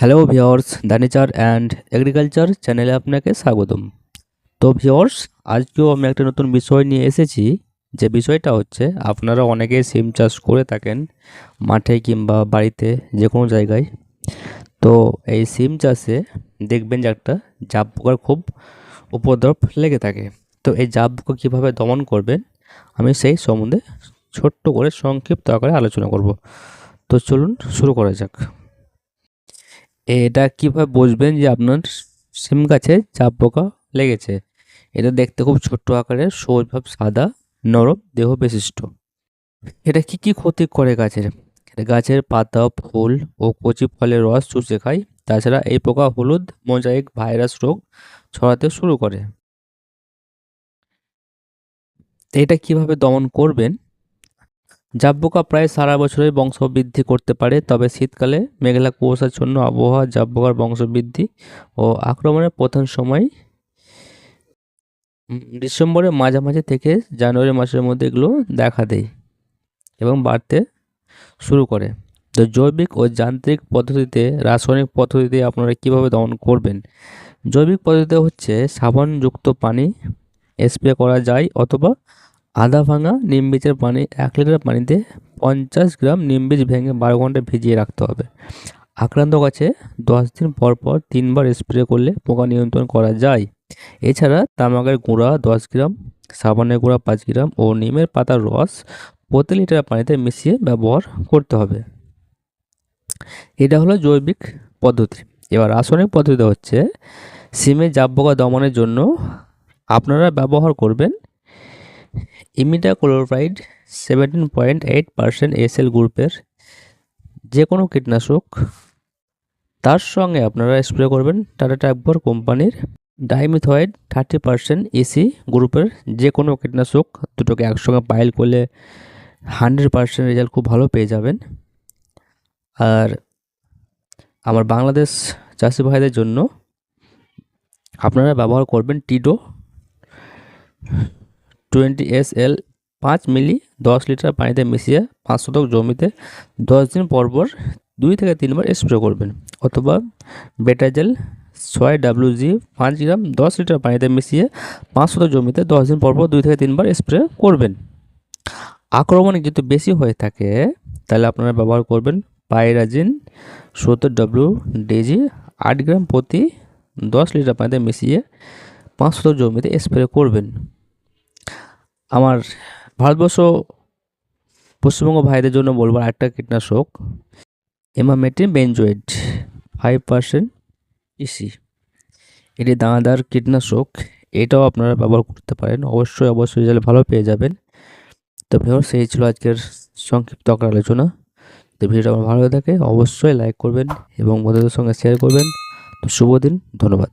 Hello viewers দানিচার and agriculture চ্যানেলে আপনাকে স্বাগতম। তো ভিওর্স আজকেও আমি একটা নতুন বিষয় নিয়ে এসেছি, যে বিষয়টা হচ্ছে আপনারা অনেকে সিম চাষ করে থাকেন মাঠে কিংবা বাড়িতে যে কোনো জায়গায়। তো এই সিম চাষে দেখবেন যে একটা জাপ পোকার খুব উপদ্রব লেগে থাকে। তো এই জাপ পোকা কীভাবে দমন করবেন, আমি সেই সম্বন্ধে ছোট্ট করে সংক্ষিপ্ত আকারে আলোচনা করব। তো চলুন শুরু করা যাক। এটা কীভাবে বুঝবেন যে আপনার সিম গাছে চাপ পোকা লেগেছে? এটা দেখতে খুব ছোট্ট আকারের সবুজভাব সাদা, নরম, দেহ বিশিষ্ট। এটা কি কি ক্ষতি করে গাছের? গাছের পাতা, ফুল ও কচি ফলের রস চুষে খায়। তাছাড়া এই পোকা হলুদ, মোজাইক, ভাইরাস রোগ ছড়াতে শুরু করে। এটা কীভাবে দমন করবেন? জাব প্রায় সারা বছরই বংশবৃদ্ধি করতে পারে, তবে শীতকালে মেঘলা কুয়াশাচ্ছন্ন আবহাওয়া জাব বংশবৃদ্ধি ও আক্রমণের প্রধান সময় ডিসেম্বরের মাঝামাঝি থেকে জানুয়ারি মাসের মধ্যে এগুলো দেখা দেয় এবং বাড়তে শুরু করে। তো জৈবিক ও যান্ত্রিক পদ্ধতিতে, রাসায়নিক পদ্ধতিতে আপনারা কীভাবে দমন করবেন? জৈবিক পদ্ধতিতে হচ্ছে সাবানযুক্ত পানি স্প্রে করা যায় অথবা আদা ভাঙা নিম বীজের পানি এক লিটার পানিতে পঞ্চাশ গ্রাম নিম বীজ ভেঙে বারো ঘণ্টা ভিজিয়ে রাখতে হবে। আক্রান্ত গাছে দশ দিন পর পর তিনবার স্প্রে করলে পোকা নিয়ন্ত্রণ করা যায়। এছাড়া তামাকের গুঁড়া দশ গ্রাম, সাবানের গুঁড়া পাঁচ গ্রাম ও নিমের পাতার রস প্রতি লিটার পানিতে মিশিয়ে ব্যবহার করতে হবে। এটা হলো জৈবিক পদ্ধতি। এবার রাসায়নিক পদ্ধতি হচ্ছে, সিমে জাব পোকা দমনের জন্য আপনারা ব্যবহার করবেন imidacloprid seventeen point eight percent SL গ্রুপের যে কোনো কীটনাশক, তার সঙ্গে আপনারা স্প্রে করবেন টাটা টাইপর কোম্পানির ডাইমিথয়েড থার্টি পার্সেন্ট এসি গ্রুপের যে কোনো কীটনাশক, দুটোকে একসঙ্গে পাইল করলে হান্ড্রেড পার্সেন্ট রেজাল্ট খুব ভালো পেয়ে যাবেন। আর আমার বাংলাদেশ চাষি ভাইদের জন্য আপনারা ব্যবহার করবেন টিডো টোয়েন্টি এস এল পাঁচ মিলি দশ লিটার পানিতে মিশিয়ে পাঁচ শতক জমিতে দশ দিন পর পর দুই থেকে তিনবার স্প্রে করবেন। অথবা বেটাজেল ছয় ডাব্লিউ জি পাঁচ গ্রাম দশ লিটার পানিতে মিশিয়ে পাঁচ শতক জমিতে দশ দিন পর পর দুই থেকে তিনবার স্প্রে করবেন। আক্রমণ যদি বেশি হয়ে থাকে, তাহলে আপনারা ব্যবহার করবেন পাইরাজিন সত্তর ডাব্লিউ ডিজি আট গ্রাম প্রতি দশ লিটার পানিতে মিশিয়ে পাঁচ শতক জমিতে স্প্রে করবেন। আমার ভারতবর্ষ পশ্চিমবঙ্গ ভাইদের জন্য বলব একটা কীটনাশক, emamectin benzoate five percent EC এটি দানাদার কীটনাশক, এটাও আপনারা ব্যবহার করতে পারেন। অবশ্যই অবশ্যই রেজাল্ট ভালো পেয়ে যাবেন। তো ভিউয়ার্স সেই ছিল আজকের সংক্ষিপ্ত আলোচনা। তো ভিডিওটা আমার ভালো থাকে, অবশ্যই লাইক করবেন এবং বন্ধুদের সঙ্গে শেয়ার করবেন। তো শুভ দিন, ধন্যবাদ।